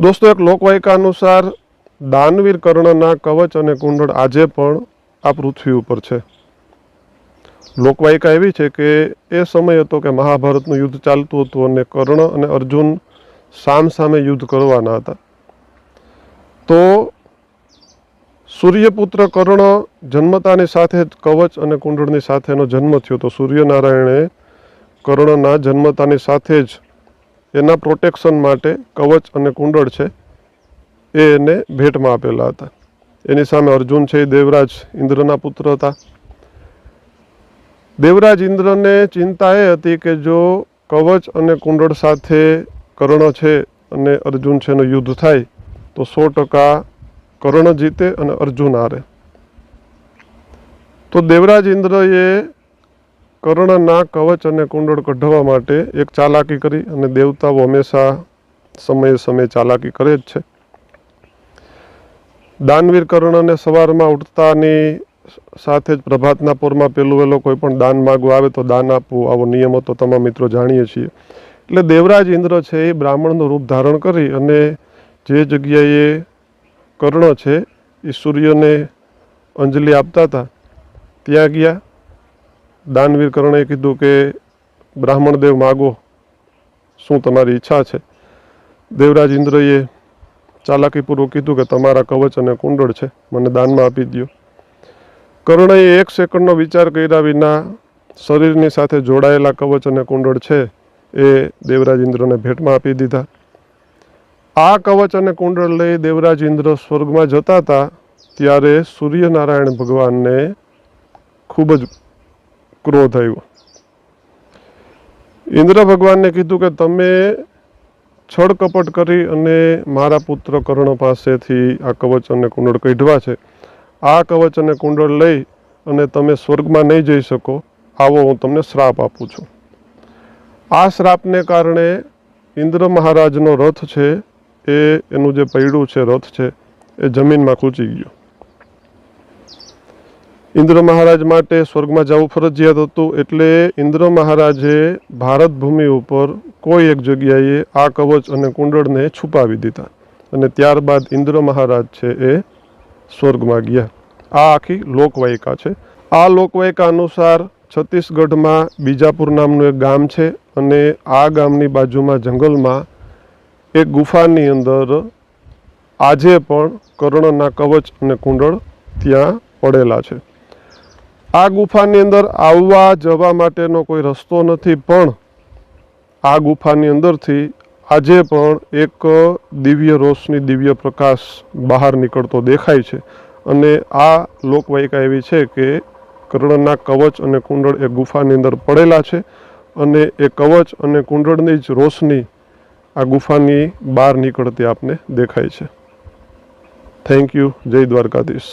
દોસ્તો, એક લોકવાયકા અનુસાર દાનવીર કર્ણના કવચ અને કુંડળ આજે પણ આ પૃથ્વી ઉપર છે. લોકવાયકા એવી છે કે એ સમય હતો કે મહાભારતનું યુદ્ધ ચાલતું હતું અને કર્ણ અને અર્જુન સામ સામે યુદ્ધ કરવાના હતા. તો સૂર્યપુત્ર કર્ણ જન્મતાની સાથે જ કવચ અને કુંડળની સાથેનો જન્મ થયો. તો સૂર્યનારાયણે કર્ણના જન્મતાની સાથે જ એના પ્રોટેક્શન માટે કવચ અને કુંડળ છે, એ એને ભેટમાં આપેલા હતા. એની સામે અર્જુન છે, એ દેવરાજ ઇન્દ્રના પુત્ર હતા. દેવરાજ ઇન્દ્રને ચિંતા એ હતી કે જો કવચ અને કુંડળ સાથે કર્ણ છે અને અર્જુન છે એનું યુદ્ધ થાય, તો સો ટકા કર્ણ જીતે અને અર્જુન હારે. તો દેવરાજ ઇન્દ્રએ કર્ણના કવચ અને કુંડળ કઢવા માટે એક ચાલાકી કરી અને દેવતાઓ હંમેશા સમયે સમયે ચાલાકી કરે જ છે. દાનવીર કર્ણને સવારમાં ઉઠતાની સાથે જ પ્રભાતના પોરમાં પેલું વહેલો કોઈ પણ દાન માગવા આવે તો દાન આપવું, આવો નિયમ હતો, તમામ મિત્રો જાણીએ છીએ. એટલે દેવરાજ ઇન્દ્ર છે એ બ્રાહ્મણનું રૂપ ધારણ કરી અને જે જગ્યાએ કર્ણ છે એ સૂર્યને અંજલિ આપતા હતા, ત્યાં ગયા. દાનવીર કર્ણએ કીધું કે, બ્રાહ્મણ દેવ માગો, શું તમારી ઈચ્છા છે? દેવરાજ ઇન્દ્રએ ચાલાકીપૂર્વક કીધું કે, તમારા કવચ અને કુંડળ છે, મને દાનમાં આપી દો કર્ણએ એક સેકન્ડનો વિચાર કર્યા વિના શરીરની સાથે જોડાયેલા કવચ અને કુંડળ છે એ દેવરાજ ઇન્દ્રને ભેટમાં આપી દીધા. આ કવચ અને કુંડળ લઈ દેવરાજ ઇન્દ્ર સ્વર્ગમાં જતા હતા, ત્યારે સૂર્યનારાયણ ભગવાનને ખૂબ જ ક્રોધ આવ્યો. ઇન્દ્ર ભગવાનને કીધું કે તમે છળ કપટ કરી અને મારા પુત્ર કર્ણ પાસેથી આ કવચ અને કુંડળ કઢવા છે. આ કવચ અને કુંડળ લઈ અને તમે સ્વર્ગમાં નહીં જઈ શકો, આવો હું તમને શ્રાપ આપું છું. આ શ્રાપને કારણે ઇન્દ્ર મહારાજનો રથ છે, એ એનું જે પૈડું છે રથ છે, એ જમીનમાં ખૂંચી ગયું. ઇન્દ્ર મહારાજ માટે સ્વર્ગમાં જવું ફરજિયાત હતું એટલે ઇન્દ્ર મહારાજે ભારત ભૂમિ ઉપર કોઈ એક જગ્યાએ આ કવચ અને કુંડળને છુપાવી દીધા. અને ત્યારબાદ ઇન્દ્ર મહારાજ છે એ સ્વર્ગમાં ગયા. આ આખી લોકવાયિકા છે. આ લોકવાયકા અનુસાર છત્તીસગઢમાં બીજાપુર નામનું એક ગામ છે અને આ ગામની બાજુમાં જંગલમાં એક ગુફાની અંદર આજે પણ કર્ણના કવચ અને કુંડળ ત્યાં પડેલા છે. આ ગુફાની અંદર આવવા જવા માટેનો કોઈ રસ્તો નથી, પણ આ ગુફાની અંદરથી આજે પણ એક દિવ્ય રોશની દિવ્ય પ્રકાશ બહાર નીકળતો દેખાય છે. અને આ લોકવાયિકા એવી છે કે કર્ણના કવચ અને કુંડળ એ ગુફાની અંદર પડેલા છે અને એ કવચ અને કુંડળની જ રોશની આ ગુફાની બહાર નીકળતી આપને દેખાય છે. થેન્ક યુ જય દ્વારકાધીશ.